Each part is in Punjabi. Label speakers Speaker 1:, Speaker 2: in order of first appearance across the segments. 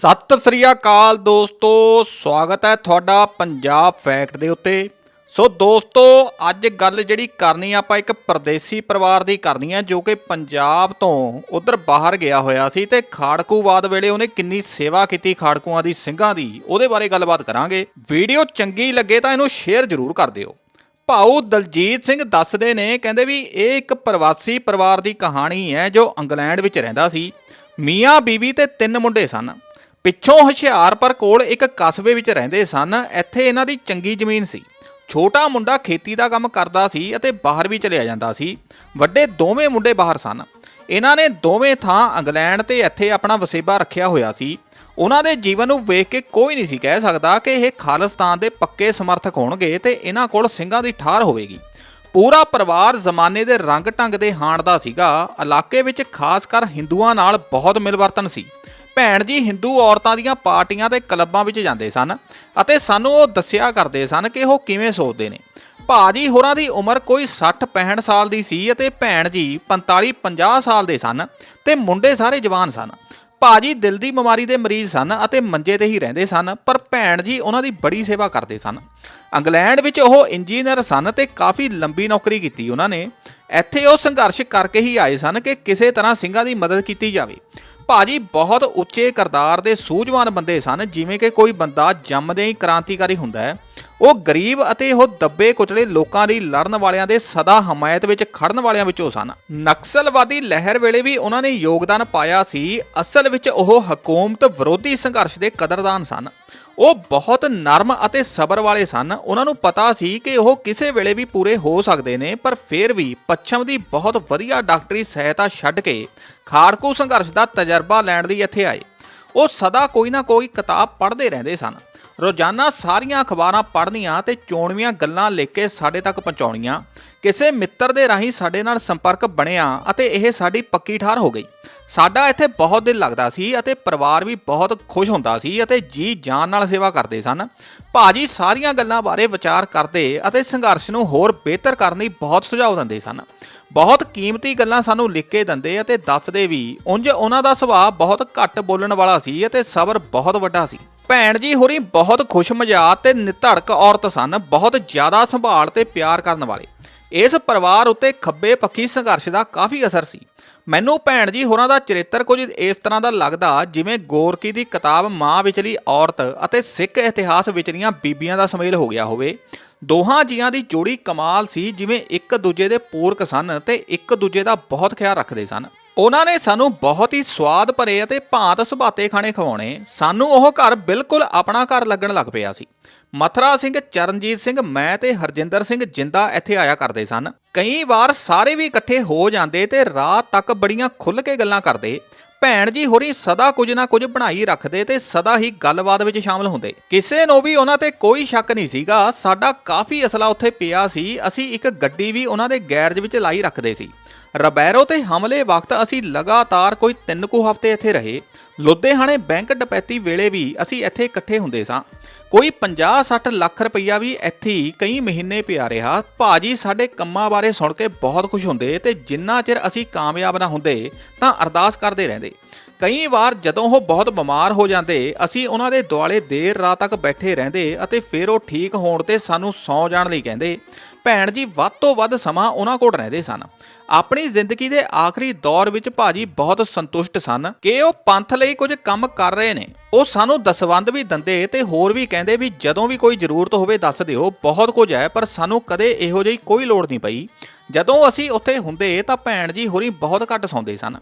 Speaker 1: ਸਤਿ ਸ੍ਰੀ ਅਕਾਲ ਦੋਸਤੋ, ਸਵਾਗਤ ਹੈ ਤੁਹਾਡਾ ਪੰਜਾਬ ਫੈਕਟ ਦੇ ਉੱਤੇ। ਸੋ ਦੋਸਤੋ, ਅੱਜ ਗੱਲ ਜਿਹੜੀ ਕਰਨੀ ਆਪਾਂ ਇੱਕ ਪਰਦੇਸੀ ਪਰਿਵਾਰ ਦੀ ਕਰਨੀ ਹੈ ਜੋ ਕਿ ਪੰਜਾਬ ਤੋਂ ਉਧਰ ਬਾਹਰ ਗਿਆ ਹੋਇਆ ਸੀ ਤੇ ਖਾੜਕੂਵਾਦ ਵੇਲੇ ਉਹਨੇ ਕਿੰਨੀ ਸੇਵਾ ਕੀਤੀ ਖਾੜਕੂਆਂ ਦੀ, ਸਿੰਘਾਂ ਦੀ, ਉਹਦੇ ਬਾਰੇ ਗੱਲਬਾਤ ਕਰਾਂਗੇ। ਵੀਡੀਓ ਚੰਗੀ ਲੱਗੇ ਤਾਂ ਇਹਨੂੰ ਸ਼ੇਅਰ ਜ਼ਰੂਰ ਕਰ ਦਿਓ। ਭਾਊ ਦਲਜੀਤ ਸਿੰਘ ਦੱਸਦੇ ਨੇ, ਕਹਿੰਦੇ ਵੀ ਇਹ ਇੱਕ ਪ੍ਰਵਾਸੀ ਪਰਿਵਾਰ ਦੀ ਕਹਾਣੀ ਹੈ, ਜੋ ਇੰਗਲੈਂਡ ਵਿੱਚ ਰਹਿੰਦਾ ਸੀ। ਮੀਆਂ ਬੀਵੀ ਤੇ ਤਿੰਨ ਮੁੰਡੇ ਸਨ। ਪਿੱਛੋਂ ਹੁਸ਼ਿਆਰਪੁਰ ਕੋਲ ਇੱਕ ਕਸਬੇ ਵਿੱਚ ਰਹਿੰਦੇ ਸਨ। ਇੱਥੇ ਇਹਨਾਂ ਦੀ ਚੰਗੀ ਜ਼ਮੀਨ ਸੀ। ਛੋਟਾ ਮੁੰਡਾ ਖੇਤੀ ਦਾ ਕੰਮ ਕਰਦਾ ਸੀ ਅਤੇ ਬਾਹਰ ਵੀ ਚਲਿਆ ਜਾਂਦਾ ਸੀ। ਵੱਡੇ ਦੋਵੇਂ ਮੁੰਡੇ ਬਾਹਰ ਸਨ। ਇਹਨਾਂ ਨੇ ਦੋਵੇਂ ਥਾਂ ਇੰਗਲੈਂਡ ਤੇ ਇੱਥੇ ਆਪਣਾ ਵਸੇਬਾ ਰੱਖਿਆ ਹੋਇਆ ਸੀ। ਉਹਨਾਂ ਦੇ ਜੀਵਨ ਨੂੰ ਵੇਖ ਕੇ ਕੋਈ ਨਹੀਂ ਸੀ ਕਹਿ ਸਕਦਾ ਕਿ ਇਹ ਖਾਲਿਸਤਾਨ ਦੇ ਪੱਕੇ ਸਮਰਥਕ ਹੋਣਗੇ ਤੇ ਇਹਨਾਂ ਕੋਲ ਸਿੰਘਾਂ ਦੀ ਠਾਰ ਹੋਵੇਗੀ। ਪੂਰਾ ਪਰਿਵਾਰ ਜ਼ਮਾਨੇ ਦੇ ਰੰਗ ਢੰਗ ਦੇ ਹਾਣ ਦਾ ਸੀਗਾ। ਇਲਾਕੇ ਵਿੱਚ ਖਾਸ ਕਰ ਹਿੰਦੂਆਂ ਨਾਲ ਬਹੁਤ ਮਿਲਵਰਤਨ ਸੀ। ਭੈਣ ਜੀ ਹਿੰਦੂ ਔਰਤਾਂ ਦੀਆਂ ਪਾਰਟੀਆਂ ਤੇ ਕਲੱਬਾਂ ਵਿੱਚ ਜਾਂਦੇ ਸਨ ਅਤੇ ਸਾਨੂੰ ਉਹ ਦੱਸਿਆ ਕਰਦੇ ਸਨ ਕਿ ਉਹ ਕਿਵੇਂ ਸੋਚਦੇ ਨੇ। ਭਾਜੀ ਹੋਰਾਂ ਦੀ ਉਮਰ ਕੋਈ 60 65 ਸਾਲ ਦੀ ਸੀ ਅਤੇ ਭੈਣ ਜੀ 45 50 ਸਾਲ ਦੇ ਸਨ ਤੇ ਮੁੰਡੇ ਸਾਰੇ ਜਵਾਨ ਸਨ। ਭਾਜੀ ਦਿਲ ਦੀ ਬਿਮਾਰੀ ਦੇ ਮਰੀਜ਼ ਸਨ ਅਤੇ ਮੰਜੇ ਤੇ ਹੀ ਰਹਿੰਦੇ ਸਨ, ਪਰ ਭੈਣ ਜੀ ਉਹਨਾਂ ਦੀ ਬੜੀ ਸੇਵਾ ਕਰਦੇ ਸਨ। ਇੰਗਲੈਂਡ ਵਿੱਚ ਉਹ ਇੰਜੀਨੀਅਰ ਸਨ ਤੇ ਕਾਫੀ ਲੰਬੀ ਨੌਕਰੀ ਕੀਤੀ ਉਹਨਾਂ ਨੇ। ਇੱਥੇ ਉਹ ਸੰਘਰਸ਼ ਕਰਕੇ ਹੀ ਆਏ ਸਨ ਕਿ ਕਿਸੇ ਤਰ੍ਹਾਂ ਸਿੰਘਾਂ ਦੀ ਮਦਦ ਕੀਤੀ ਜਾਵੇ। ਭਾਜੀ ਬਹੁਤ ਉੱਚੇ ਕਰਤਾਰ ਦੇ ਸੂਝਵਾਨ ਬੰਦੇ ਸਨ, ਜਿਵੇਂ ਕਿ ਕੋਈ ਬੰਦਾ ਜੰਮਦੇ ਹੀ ਕ੍ਰਾਂਤੀਕਾਰੀ ਹੁੰਦਾ ਹੈ। ਉਹ ਗਰੀਬ ਅਤੇ ਉਹ ਦੱਬੇ ਕੁਚਲੇ ਲੋਕਾਂ ਲਈ ਲੜਨ ਵਾਲਿਆਂ ਦੇ ਸਦਾ ਹਮਾਇਤ ਵਿੱਚ ਖੜਨ ਵਾਲਿਆਂ ਵਿੱਚੋਂ ਸਨ। ਨਕਸਲਵਾਦੀ ਲਹਿਰ ਵੇਲੇ ਵੀ ਉਹਨਾਂ ਨੇ ਯੋਗਦਾਨ ਪਾਇਆ ਸੀ। ਅਸਲ ਵਿੱਚ ਉਹ ਹਕੂਮਤ ਵਿਰੋਧੀ ਸੰਘਰਸ਼ ਦੇ ਕਦਰਦਾਨ ਸਨ। ਉਹ ਬਹੁਤ ਨਰਮ ਅਤੇ ਸਬਰ ਵਾਲੇ ਸਨ। ਉਹਨਾਂ ਨੂੰ ਪਤਾ ਸੀ ਕਿ ਉਹ ਕਿਸੇ ਵੇਲੇ ਵੀ ਪੂਰੇ ਹੋ ਸਕਦੇ ਨੇ, ਪਰ ਫਿਰ ਵੀ ਪੱਛਮ ਦੀ ਬਹੁਤ ਵਧੀਆ ਡਾਕਟਰੀ ਸਹਾਇਤਾ ਛੱਡ ਕੇ ਖਾੜਕੂ ਸੰਘਰਸ਼ ਦਾ ਤਜਰਬਾ ਲੈਣ ਲਈ ਇੱਥੇ ਆਏ। ਉਹ ਸਦਾ ਕੋਈ ਨਾ ਕੋਈ ਕਿਤਾਬ ਪੜ੍ਹਦੇ ਰਹਿੰਦੇ ਸਨ। ਰੋਜ਼ਾਨਾ ਸਾਰੀਆਂ ਅਖਬਾਰਾਂ ਪੜ੍ਹਨੀਆਂ ਤੇ ਚੋਣਵੀਆਂ ਗੱਲਾਂ ਲਿਖ ਕੇ ਸਾਡੇ ਤੱਕ ਪਹੁੰਚਾਉਣੀਆਂ। ਕਿਸੇ ਮਿੱਤਰ ਦੇ ਰਾਹੀਂ ਸਾਡੇ ਨਾਲ ਸੰਪਰਕ ਬਣਿਆ ਅਤੇ ਇਹ ਸਾਡੀ ਪੱਕੀ ਠਾਰ ਹੋ ਗਈ। ਸਾਡਾ ਇੱਥੇ ਬਹੁਤ ਦਿਲ ਲੱਗਦਾ ਸੀ ਅਤੇ ਪਰਿਵਾਰ ਵੀ ਬਹੁਤ ਖੁਸ਼ ਹੁੰਦਾ ਸੀ ਅਤੇ ਜੀ ਜਾਨ ਨਾਲ ਸੇਵਾ ਕਰਦੇ ਸਨ। ਭਾਜੀ ਸਾਰੀਆਂ ਗੱਲਾਂ ਬਾਰੇ ਵਿਚਾਰ ਕਰਦੇ ਅਤੇ ਸੰਘਰਸ਼ ਨੂੰ ਹੋਰ ਬਿਹਤਰ ਕਰਨ ਲਈ ਬਹੁਤ ਸੁਝਾਅ ਦਿੰਦੇ ਸਨ। ਬਹੁਤ ਕੀਮਤੀ ਗੱਲਾਂ ਸਾਨੂੰ ਲਿਖ ਕੇ ਦਿੰਦੇ ਅਤੇ ਦੱਸਦੇ ਵੀ, ਉਂਝ ਉਹਨਾਂ ਦਾ ਸੁਭਾਅ ਬਹੁਤ ਘੱਟ ਬੋਲਣ ਵਾਲਾ ਸੀ ਅਤੇ ਸਬਰ ਬਹੁਤ ਵੱਡਾ ਸੀ। ਭੈਣ ਜੀ ਹੋਰੀ ਬਹੁਤ ਖੁਸ਼ ਮਜ਼ਾਕ ਤੇ ਨਿਧੜਕ ਔਰਤ ਸਨ, ਬਹੁਤ ਜ਼ਿਆਦਾ ਸੰਭਾਲ ਤੇ ਪਿਆਰ ਕਰਨ ਵਾਲੇ। ਇਸ ਪਰਿਵਾਰ ਉੱਤੇ ਖੱਬੇ ਪੱਖੀ ਸੰਘਰਸ਼ ਦਾ ਕਾਫੀ ਅਸਰ ਸੀ। ਮੈਨੂੰ ਭੈਣ ਜੀ ਹੋਰਾਂ ਦਾ ਚਰਿੱਤਰ ਕੁਝ ਇਸ ਤਰ੍ਹਾਂ ਦਾ ਲੱਗਦਾ, ਜਿਵੇਂ ਗੋਰਕੀ ਦੀ ਕਿਤਾਬ ਮਾਂ ਵਿਚਲੀ ਔਰਤ ਅਤੇ ਸਿੱਖ ਇਤਿਹਾਸ ਵਿਚਲੀਆਂ ਬੀਬੀਆਂ ਦਾ ਸਮੇਲ ਹੋ ਗਿਆ ਹੋਵੇ। ਦੋਹਾਂ ਜੀਆਂ ਦੀ ਜੋੜੀ ਕਮਾਲ ਸੀ, ਜਿਵੇਂ ਇੱਕ ਦੂਜੇ ਦੇ ਪੂਰਕ ਸਨ ਤੇ ਇੱਕ ਦੂਜੇ ਦਾ ਬਹੁਤ ਖਿਆਲ ਰੱਖਦੇ ਸਨ। ਉਹਨਾਂ ਨੇ ਸਾਨੂੰ ਬਹੁਤ ਹੀ ਸਵਾਦ ਭਰੇ ਅਤੇ ਭਾਂਤ ਸੁਭਾਤੇ ਖਾਣੇ ਖਵਾਉਣੇ। ਸਾਨੂੰ ਉਹ ਘਰ ਬਿਲਕੁਲ ਆਪਣਾ ਘਰ ਲੱਗਣ ਲੱਗ ਪਿਆ ਸੀ। ਮਥਰਾ ਸਿੰਘ, ਚਰਨਜੀਤ ਸਿੰਘ, ਮੈਂ ਤੇ ਹਰਜਿੰਦਰ ਸਿੰਘ ਜਿੰਦਾ ਇੱਥੇ ਆਇਆ ਕਰਦੇ ਸਨ। ਕਈ ਵਾਰ ਸਾਰੇ ਵੀ ਇਕੱਠੇ ਹੋ ਜਾਂਦੇ ਤੇ ਰਾਤ ਤੱਕ ਬੜੀਆਂ ਖੁੱਲ੍ਹ ਕੇ ਗੱਲਾਂ ਕਰਦੇ। ਭੈਣ ਜੀ ਹੋਰੀ ਸਦਾ ਕੁਝ ਨਾ ਕੁਝ ਬਣਾਈ ਰੱਖਦੇ ਤੇ ਸਦਾ ਹੀ ਗੱਲਬਾਤ ਵਿੱਚ ਸ਼ਾਮਲ ਹੁੰਦੇ। ਕਿਸੇ ਨੂੰ ਵੀ ਉਹਨਾਂ ਤੇ ਕੋਈ ਸ਼ੱਕ ਨਹੀਂ ਸੀਗਾ। ਸਾਡਾ ਕਾਫੀ ਅਸਲਾ ਉੱਥੇ ਪਿਆ ਸੀ। ਅਸੀਂ ਇੱਕ ਗੱਡੀ ਵੀ ਉਹਨਾਂ ਦੇ ਗੈਰਜ ਵਿੱਚ ਲਾਈ ਰੱਖਦੇ ਸੀ। ਰਬੈਰੋ ਤੇ ਹਮਲੇ ਵਕਤ ਅਸੀਂ ਲਗਾਤਾਰ ਕੋਈ 3 ਕੁ ਹਫ਼ਤੇ ਇੱਥੇ ਰਹੇ। ਲੁਧਿਆਣੇ ਬੈਂਕ ਡਪੈਤੀ ਵੇਲੇ ਵੀ ਅਸੀਂ ਇੱਥੇ ਇਕੱਠੇ ਹੁੰਦੇ ਸਾਂ। ਕੋਈ 50-60 ਲੱਖ ਰੁਪਈਆ ਵੀ ਇੱਥੇ ਕਈ ਮਹੀਨੇ ਪਿਆ ਰਿਹਾ। ਭਾਜੀ, ਸਾਡੇ ਕੰਮਾਂ ਬਾਰੇ ਸੁਣ ਕੇ ਬਹੁਤ ਖੁਸ਼ ਹੁੰਦੇ ਤੇ ਜਿੰਨਾ ਚਿਰ ਅਸੀਂ ਕਾਮਯਾਬ ਨਾ ਹੁੰਦੇ ਤਾਂ ਅਰਦਾਸ ਕਰਦੇ ਰਹਿੰਦੇ। ਕਈ ਵਾਰ ਜਦੋਂ ਉਹ ਬਹੁਤ ਬਿਮਾਰ ਹੋ ਜਾਂਦੇ, ਅਸੀਂ ਉਹਨਾਂ ਦੇ ਦੁਆਲੇ ਦੇਰ ਰਾਤ ਤੱਕ ਬੈਠੇ ਰਹਿੰਦੇ ਅਤੇ ਫਿਰ ਉਹ ਠੀਕ ਹੋਣ ਤੇ ਸਾਨੂੰ ਸੌ ਜਾਣ ਲਈ ਕਹਿੰਦੇ। ਭੈਣ ਜੀ, ਵੱਧ ਤੋਂ ਵੱਧ ਸਮਾਂ ਉਹਨਾਂ ਕੋਲ ਰਹਿੰਦੇ ਸਨ। ਆਪਣੀ ਜ਼ਿੰਦਗੀ ਦੇ ਆਖਰੀ ਦੌਰ ਵਿੱਚ ਭਾਜੀ ਬਹੁਤ ਸੰਤੁਸ਼ਟ ਸਨ ਕਿ ਉਹ ਪੰਥ ਲਈ ਕੁਝ ਕੰਮ ਕਰ ਰਹੇ ਨੇ। ਉਹ ਸਾਨੂੰ ਦਸਵੰਦ ਵੀ ਦਿੰਦੇ ਤੇ ਹੋਰ ਵੀ ਕਹਿੰਦੇ ਵੀ ਜਦੋਂ ਵੀ ਕੋਈ ਜ਼ਰੂਰਤ ਹੋਵੇ ਦੱਸ ਦਿਓ, ਬਹੁਤ ਕੁਝ ਹੈ, ਪਰ ਸਾਨੂੰ ਕਦੇ ਇਹੋ ਜਿਹੀ ਕੋਈ ਲੋੜ ਨਹੀਂ ਪਈ। ਜਦੋਂ ਅਸੀਂ ਉੱਥੇ ਹੁੰਦੇ ਤਾਂ ਭੈਣ ਜੀ ਹੋਰੀ ਬਹੁਤ ਘੱਟ ਸੌਂਦੇ ਸਨ।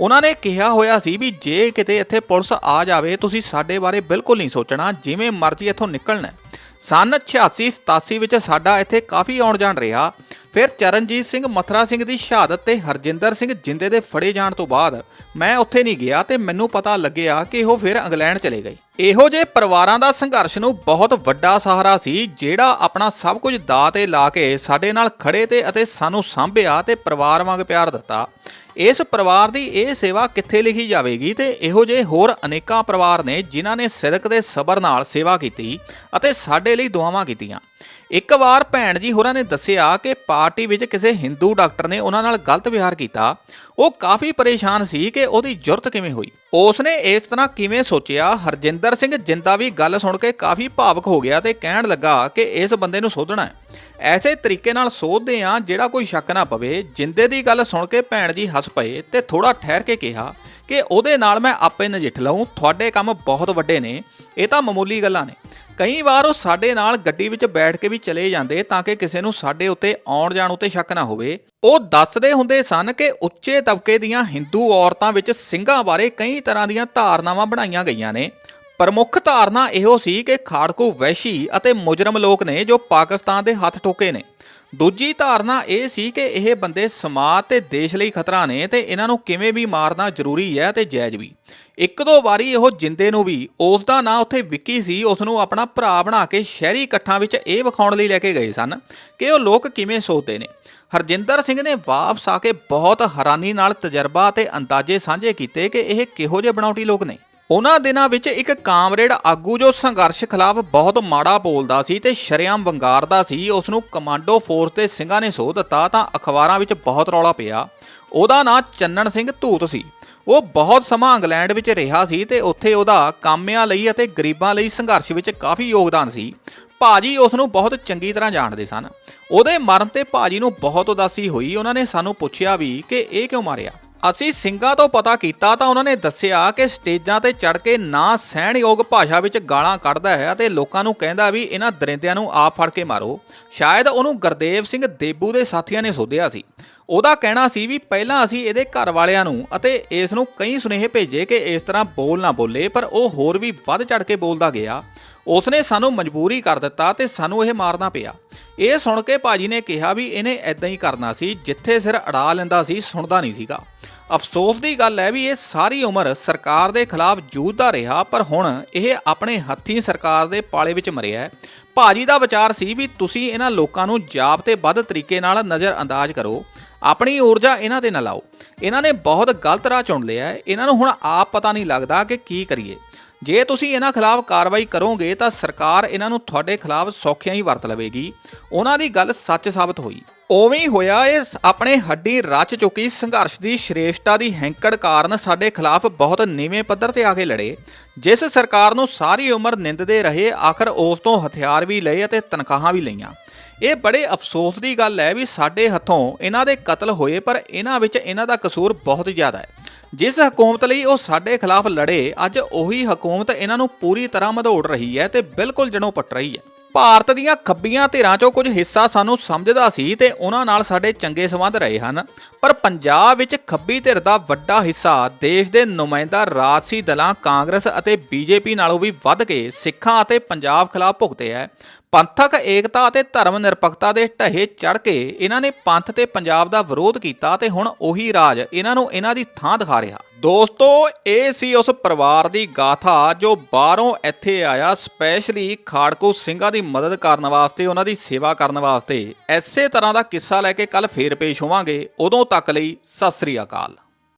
Speaker 1: ਉਹਨਾਂ ਨੇ ਕਿਹਾ ਹੋਇਆ ਸੀ ਵੀ ਜੇ ਕਿਤੇ ਇੱਥੇ ਪੁਲਿਸ ਆ ਜਾਵੇ, ਤੁਸੀਂ ਸਾਡੇ ਬਾਰੇ ਬਿਲਕੁਲ ਨਹੀਂ ਸੋਚਣਾ, ਜਿਵੇਂ ਮਰਜ਼ੀ ਇੱਥੋਂ ਨਿਕਲਣਾ ਹੈ। ਸਨ 86 87 ਵਿੱਚ ਸਾਡਾ ਇੱਥੇ ਕਾਫੀ ਆਉਣ ਜਾਣ ਰਿਹਾ। ਫਿਰ ਚਰਨਜੀਤ ਸਿੰਘ ਮਥਰਾ ਸਿੰਘ ਦੀ ਸ਼ਹਾਦਤ ਤੇ ਹਰਜਿੰਦਰ ਸਿੰਘ ਜਿੰਦੇ ਦੇ ਫੜੇ ਜਾਣ ਤੋਂ ਬਾਅਦ ਮੈਂ ਉੱਥੇ ਨਹੀਂ ਗਿਆ ਤੇ ਮੈਨੂੰ ਪਤਾ ਲੱਗਿਆ ਕਿ ਉਹ ਫਿਰ ਇੰਗਲੈਂਡ ਚਲੇ ਗਏ। ਇਹੋ ਜਿਹੇ ਪਰਿਵਾਰਾਂ ਦਾ ਸੰਘਰਸ਼ ਨੂੰ ਬਹੁਤ ਵੱਡਾ ਸਹਾਰਾ ਸੀ, ਜਿਹੜਾ ਆਪਣਾ ਸਭ ਕੁਝ ਦਾ ਤੇ ਲਾ ਕੇ ਸਾਡੇ ਨਾਲ ਖੜੇ ਤੇ ਅਤੇ ਸਾਨੂੰ ਸਾਂਭਿਆ ਤੇ ਪਰਿਵਾਰ ਵਾਂਗ ਪਿਆਰ ਦਿੱਤਾ। ਇਸ ਪਰਿਵਾਰ ਦੀ ਇਹ ਸੇਵਾ ਕਿੱਥੇ ਲਿਖੀ ਜਾਵੇਗੀ ਤੇ ਇਹੋ ਜਿਹੇ ਹੋਰ ਅਨੇਕਾਂ ਪਰਿਵਾਰ ਨੇ ਜਿਨ੍ਹਾਂ ਨੇ ਸਿਰਕ ਦੇ ਸਬਰ ਨਾਲ ਸੇਵਾ ਕੀਤੀ ਅਤੇ ਸਾਡੇ ਲਈ ਦੁਆਵਾਂ ਕੀਤੀਆਂ। ਇੱਕ ਵਾਰ ਭੈਣ ਜੀ ਹੋਰਾਂ ਨੇ ਦੱਸਿਆ ਕਿ ਪਾਰਟੀ ਵਿੱਚ ਕਿਸੇ ਹਿੰਦੂ ਡਾਕਟਰ ਨੇ ਉਹਨਾਂ ਨਾਲ ਗਲਤ ਵਿਹਾਰ ਕੀਤਾ। ਉਹ ਕਾਫੀ ਪਰੇਸ਼ਾਨ ਸੀ ਕਿ ਉਹਦੀ ਜੁਰਤ ਕਿਵੇਂ ਹੋਈ। ਉਸ ਨੇ ਇਸ ਤਰ੍ਹਾਂ ਕਿਵੇਂ ਸੋਚਿਆ? ਹਰਜਿੰਦਰ ਸਿੰਘ ਜਿੰਦਾ ਵੀ ਗੱਲ ਸੁਣ ਕੇ ਕਾਫੀ ਭਾਵਕ ਹੋ ਗਿਆ ਤੇ ਕਹਿਣ ਲੱਗਾ ਕਿ ਇਸ ਬੰਦੇ ਨੂੰ ਸੋਧਣਾ ਹੈ। ਐਸੇ ਤਰੀਕੇ ਨਾਲ ਸੋਧਦੇ ਆ ਜਿਹੜਾ ਕੋਈ ਸ਼ੱਕ ਨਾ ਪਵੇ। ਜਿੰਦੇ ਦੀ ਗੱਲ ਸੁਣ ਕੇ ਭੈਣ ਜੀ ਹੱਸ ਪਏ ਤੇ ਥੋੜਾ ਠਹਿਰ ਕੇ ਕਿਹਾ ਕਿ ਉਹਦੇ ਨਾਲ ਮੈਂ ਆਪੇ ਨਜਿੱਠ ਲਵਾਂ ਤੁਹਾਡੇ ਕੰਮ ਬਹੁਤ ਵੱਡੇ ਨੇ। ਇਹ ਤਾਂ ਮਾਮੂਲੀ ਗੱਲਾਂ ਨੇ। ਕਈ ਵਾਰ ਉਹ ਸਾਡੇ ਨਾਲ ਗੱਡੀ ਵਿੱਚ ਬੈਠ ਕੇ ਵੀ ਚਲੇ ਜਾਂਦੇ ਤਾਂ ਕਿ ਕਿਸੇ ਨੂੰ ਸਾਡੇ ਉੱਤੇ ਆਉਣ ਜਾਣ ਉੱਤੇ ਸ਼ੱਕ ਨਾ ਹੋਵੇ। ਉਹ ਦੱਸਦੇ ਹੁੰਦੇ ਸਨ ਕਿ ਉੱਚੇ ਤਬਕੇ ਦੀਆਂ ਹਿੰਦੂ ਔਰਤਾਂ ਵਿੱਚ ਸਿੰਘਾਂ ਬਾਰੇ ਕਈ ਤਰ੍ਹਾਂ ਦੀਆਂ ਧਾਰਨਾਵਾਂ ਬਣਾਈਆਂ ਗਈਆਂ ਨੇ। ਪ੍ਰਮੁੱਖ ਧਾਰਨਾ ਇਹੋ ਸੀ ਕਿ ਖਾੜਕੂ ਵੈਸ਼ੀ ਅਤੇ ਮੁਜਰਮ ਲੋਕ ਨੇ ਜੋ ਪਾਕਿਸਤਾਨ ਦੇ ਹੱਥ ਠੋਕੇ ਨੇ। ਦੂਜੀ ਧਾਰਨਾ ਇਹ ਸੀ ਕਿ ਇਹ ਬੰਦੇ ਸਮਾਜ ਤੇ ਦੇਸ਼ ਲਈ ਖਤਰਾ ਨੇ ਤੇ ਇਹਨਾਂ ਨੂੰ ਕਿਵੇਂ ਵੀ ਮਾਰਨਾ ਜ਼ਰੂਰੀ ਹੈ ਤੇ ਜਾਇਜ਼ ਵੀ। ਇੱਕ ਦੋ ਵਾਰੀ ਉਹ ਜਿੰਦੇ ਨੂੰ ਵੀ, ਉਸ ਦਾ ਨਾਂ ਉੱਥੇ ਵਿੱਕੀ ਸੀ, ਉਸ ਨੂੰ ਆਪਣਾ ਭਰਾ ਬਣਾ ਕੇ ਸ਼ਹਿਰੀ ਇਕੱਠਾਂ ਵਿੱਚ ਇਹ ਵਿਖਾਉਣ ਲਈ ਲੈ ਕੇ ਗਏ ਸਨ ਕਿ ਉਹ ਲੋਕ ਕਿਵੇਂ ਸੋਚਦੇ ਨੇ। ਹਰਜਿੰਦਰ ਸਿੰਘ ਨੇ ਵਾਪਸ ਆ ਕੇ ਬਹੁਤ ਹੈਰਾਨੀ ਨਾਲ ਤਜਰਬਾ ਤੇ ਅੰਦਾਜ਼ੇ ਸਾਂਝੇ ਕੀਤੇ ਕਿ ਇਹ ਕਿਹੋ ਜਿਹੇ ਬਣਾਉਟੀ ਲੋਕ ਨੇ। ਉਹਨਾਂ ਦਿਨਾਂ ਵਿੱਚ ਇੱਕ ਕਾਮਰੇਡ ਆਗੂ ਜੋ ਸੰਘਰਸ਼ ਖਿਲਾਫ ਬਹੁਤ ਮਾੜਾ ਬੋਲਦਾ ਸੀ ਤੇ ਸ਼ਰੇਆਮ ਵੰਗਾਰਦਾ ਸੀ ਉਸ ਨੂੰ ਕਮਾਂਡੋ ਫੋਰਸ ਦੇ ਸਿੰਘਾਂ ਨੇ ਸੋਧ ਦਿੱਤਾ ਤਾਂ ਅਖਬਾਰਾਂ ਵਿੱਚ ਬਹੁਤ ਰੌਲਾ ਪਿਆ। ਉਹਦਾ ਨਾਂ ਚੰਨਣ ਸਿੰਘ ਧੂਤ ਸੀ। ਉਹ ਬਹੁਤ ਸਮਾਂ ਇੰਗਲੈਂਡ ਵਿੱਚ ਰਿਹਾ ਸੀ ਤੇ ਉੱਥੇ ਉਹਦਾ ਕਾਮਿਆਂ ਲਈ ਅਤੇ ਗਰੀਬਾਂ ਲਈ ਸੰਘਰਸ਼ ਵਿੱਚ ਕਾਫੀ ਯੋਗਦਾਨ ਸੀ। ਭਾਜੀ ਉਸ ਨੂੰ ਬਹੁਤ ਚੰਗੀ ਤਰ੍ਹਾਂ ਜਾਣਦੇ ਸਨ। ਉਹਦੇ ਮਰਨ ਤੇ ਭਾਜੀ ਨੂੰ ਬਹੁਤ ਉਦਾਸੀ ਹੋਈ। ਉਹਨਾਂ ਨੇ ਸਾਨੂੰ ਪੁੱਛਿਆ ਵੀ, ਕਿ ਇਹ ਕਿਉਂ ਮਾਰਿਆ? ਅਸੀਂ ਸਿੰਘਾਂ ਤੋਂ ਪਤਾ ਕੀਤਾ ਤਾਂ ਉਹਨਾਂ ਨੇ ਦੱਸਿਆ ਕਿ ਸਟੇਜਾਂ ਤੇ ਚੜ ਕੇ ਨਾ ਸਹਿਣਯੋਗ ਭਾਸ਼ਾ ਵਿੱਚ ਗਾਲਾਂ ਕੱਢਦਾ ਹੈ ਅਤੇ ਲੋਕਾਂ ਨੂੰ ਕਹਿੰਦਾ ਵੀ ਇਹਨਾਂ ਦਰਿੰਦਿਆਂ ਨੂੰ ਆਪ ਫੜ ਕੇ ਮਾਰੋ। ਸ਼ਾਇਦ ਉਹਨੂੰ ਗੁਰਦੇਵ ਸਿੰਘ ਦੇਬੂ ਦੇ ਸਾਥੀਆਂ ਨੇ ਸੋਧਿਆ ਸੀ। ਉਹਦਾ ਕਹਿਣਾ ਸੀ ਵੀ ਪਹਿਲਾਂ ਅਸੀਂ ਇਹਦੇ ਘਰ ਵਾਲਿਆਂ ਨੂੰ ਅਤੇ ਇਸ ਨੂੰ ਕਈ ਸੁਨੇਹੇ ਭੇਜੇ ਕਿ ਇਸ ਤਰ੍ਹਾਂ ਬੋਲ ਨਾ ਬੋਲੇ, ਪਰ ਉਹ ਹੋਰ ਵੀ ਵੱਧ ਚੜ ਕੇ ਬੋਲਦਾ ਗਿਆ। ਉਸਨੇ ਸਾਨੂੰ ਮਜਬੂਰੀ ਕਰ ਦਿੱਤਾ ਤੇ ਸਾਨੂੰ ਇਹ ਮਾਰਨਾ ਪਿਆ। ਇਹ ਸੁਣ ਕੇ ਭਾਜੀ ਨੇ ਕਿਹਾ ਵੀ ਇਹਨੇ ਐਦਾਂ ਹੀ ਕਰਨਾ ਸੀ, ਜਿੱਥੇ ਸਿਰ ਅੜਾ ਲੈਂਦਾ ਸੀ, ਸੁਣਦਾ ਨਹੀਂ ਸੀਗਾ। ਅਫਸੋਸ ਦੀ ਗੱਲ ਹੈ ਵੀ ਇਹ ਸਾਰੀ ਉਮਰ ਸਰਕਾਰ ਦੇ ਖਿਲਾਫ ਜੂਝਦਾ ਰਿਹਾ, ਪਰ ਹੁਣ ਇਹ ਆਪਣੇ ਹੱਥੀਂ ਸਰਕਾਰ ਦੇ ਪਾਲੇ ਵਿੱਚ ਮਰਿਆ ਹੈ। ਭਾਜੀ ਦਾ ਵਿਚਾਰ ਸੀ ਵੀ ਤੁਸੀਂ ਇਹਨਾਂ ਲੋਕਾਂ ਨੂੰ ਜਾਬ ਤੇ ਵੱਧ ਤਰੀਕੇ ਨਾਲ ਨਜ਼ਰ ਅੰਦਾਜ਼ ਕਰੋ। ਆਪਣੀ ਊਰਜਾ ਇਹਨਾਂ ਤੇ ਨਾ ਲਾਓ। ਇਹਨਾਂ ਨੇ ਬਹੁਤ ਗਲਤ ਰਾਹ ਚੁਣ ਲਿਆ ਹੈ। ਇਹਨਾਂ ਨੂੰ ਹੁਣ ਆਪ ਪਤਾ ਨਹੀਂ ਲੱਗਦਾ ਕਿ ਕੀ ਕਰੀਏ। ਜੇ ਤੁਸੀਂ ਇਹਨਾਂ ਖਿਲਾਫ ਕਾਰਵਾਈ ਕਰੋਗੇ ਤਾਂ ਸਰਕਾਰ ਇਹਨਾਂ ਨੂੰ ਤੁਹਾਡੇ ਖਿਲਾਫ ਸੌਖਿਆਂ ਹੀ ਵਰਤ ਲਵੇਗੀ। ਉਹਨਾਂ ਦੀ ਗੱਲ ਸੱਚ ਸਾਬਤ ਹੋਈ। ਉਵੇਂ ਹੀ ਹੋਇਆ ਇਹ ਆਪਣੇ ਹੱਡੀ ਰਚ ਚੁੱਕੀ ਸੰਘਰਸ਼ ਦੀ ਸ਼੍ਰੇਸ਼ਟਤਾ ਦੀ ਹੈਂਕੜ ਕਾਰਨ ਸਾਡੇ ਖਿਲਾਫ ਬਹੁਤ ਨੀਵੇਂ ਪੱਧਰ ਤੇ ਆ ਕੇ ਲੜੇ। ਜਿਸ ਸਰਕਾਰ ਨੂੰ ਸਾਰੀ ਉਮਰ ਨਿੰਦਦੇ ਰਹੇ, ਆਖਰ ਉਸ ਤੋਂ ਹਥਿਆਰ ਵੀ ਲਏ ਅਤੇ ਤਨਖਾਹਾਂ ਵੀ ਲਈਆਂ। ਇਹ ਬੜੇ ਅਫਸੋਸ ਦੀ ਗੱਲ ਹੈ ਵੀ ਸਾਡੇ ਹੱਥੋਂ ਇਹਨਾਂ ਦੇ ਕਤਲ ਹੋਏ, ਪਰ ਇਹਨਾਂ ਵਿੱਚ ਇਹਨਾਂ ਦਾ ਕਸੂਰ ਬਹੁਤ ਜ਼ਿਆਦਾ ਹੈ। ਜਿਸ ਹਕੂਮਤ ਲਈ ਉਹ ਸਾਡੇ ਖਿਲਾਫ ਲੜੇ, ਅੱਜ ਉਹੀ ਹਕੂਮਤ ਇਹਨਾਂ ਨੂੰ ਪੂਰੀ ਤਰ੍ਹਾਂ ਮਧੋੜ ਰਹੀ ਹੈ ਤੇ ਬਿਲਕੁਲ ਜਣੋਂ ਪੱਟ ਰਹੀ ਹੈ। ਭਾਰਤ ਦੀਆਂ ਖੱਬੀਆਂ ਧਿਰਾਂ 'ਚੋਂ ਕੁਝ ਹਿੱਸਾ ਸਾਨੂੰ ਸਮਝਦਾ ਸੀ ਤੇ ਉਹਨਾਂ ਨਾਲ ਸਾਡੇ ਚੰਗੇ ਸੰਬੰਧ ਰਹੇ ਹਨ, ਪਰ ਪੰਜਾਬ ਵਿੱਚ ਖੱਬੀ ਧਿਰ ਦਾ ਵੱਡਾ ਹਿੱਸਾ ਦੇਸ਼ ਦੇ ਨੁਮਾਇੰਦਾ ਰਾਜਸੀ ਦਲਾਂ ਕਾਂਗਰਸ ਅਤੇ ਬੀਜੇਪੀ ਨਾਲੋਂ ਵੀ ਵੱਧ ਕੇ ਸਿੱਖਾਂ ਅਤੇ ਪੰਜਾਬ ਖਿਲਾਫ ਭੁਗਤੇ ਹੈ। ਪੰਥਕ ਏਕਤਾ ਅਤੇ ਧਰਮ ਨਿਰਪੱਖਤਾ ਦੇ ਢਹੇ ਚੜ ਕੇ ਇਹਨਾਂ ਨੇ ਪੰਥ ਤੇ ਪੰਜਾਬ ਦਾ ਵਿਰੋਧ ਕੀਤਾ ਤੇ ਹੁਣ ਉਹੀ ਰਾਜ ਇਹਨਾਂ ਨੂੰ ਇਹਨਾਂ ਦੀ ਥਾਂ ਦਿਖਾ ਰਿਹਾ। ਦੋਸਤੋ, ਇਹ ਸੀ ਉਸ ਪਰਿਵਾਰ ਦੀ ਗਾਥਾ ਜੋ ਬਾਹਰੋਂ ਇੱਥੇ ਆਇਆ ਸਪੈਸ਼ਲੀ ਖਾੜਕੂ ਸਿੰਘਾਂ ਦੀ ਮਦਦ ਕਰਨ ਵਾਸਤੇ, ਉਹਨਾਂ ਦੀ ਸੇਵਾ ਕਰਨ ਵਾਸਤੇ। ਐਸੇ ਤਰ੍ਹਾਂ ਦਾ ਕਿੱਸਾ ਲੈ ਕੇ ਕੱਲ ਫੇਰ ਪੇਸ਼ ਹੋਵਾਂਗੇ। ਉਦੋਂ ਤੱਕ ਲਈ ਸਤਿ ਸ੍ਰੀ ਅਕਾਲ।